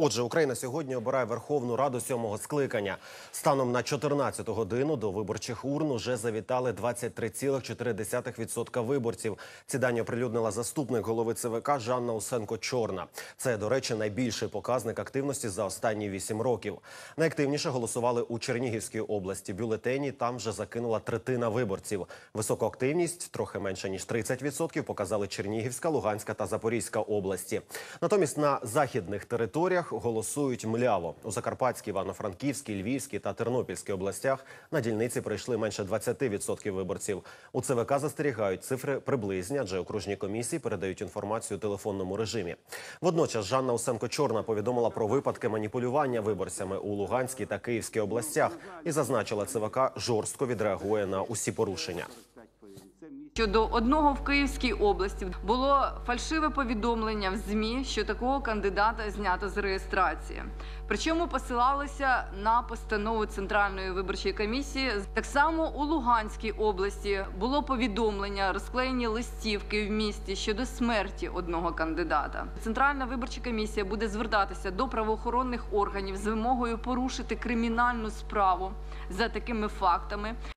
Отже, Україна сьогодні обирає Верховну Раду сьомого скликання. Станом на 14 годину до виборчих урн уже завітали 23,4% виборців. Ці дані оприлюднила заступник голови ЦВК Жанна Усенко-Чорна. Це, до речі, найбільший показник активності за останні 8 років. Найактивніше голосували у Чернігівській області. Бюлетені там вже закинула третина виборців. Високу активність, трохи менше ніж 30%, показали Чернігівська, Луганська та Запорізька області. Натомість на західних територіях голосують мляво. У Закарпатській, Івано-Франківській, Львівській та Тернопільській областях на дільниці прийшли менше 20% виборців. У ЦВК застерігають цифри приблизні, адже окружні комісії передають інформацію у телефонному режимі. Водночас Жанна Усенко-Чорна повідомила про випадки маніпулювання виборцями у Луганській та Київській областях і зазначила, ЦВК жорстко відреагує на усі порушення. Щодо одного в Київській області було фальшиве повідомлення в ЗМІ, що такого кандидата знято з реєстрації. Причому посилалися на постанову Центральної виборчої комісії. Так само у Луганській області було повідомлення, розклеєні листівки в місті щодо смерті одного кандидата. Центральна виборча комісія буде звертатися до правоохоронних органів з вимогою порушити кримінальну справу за такими фактами.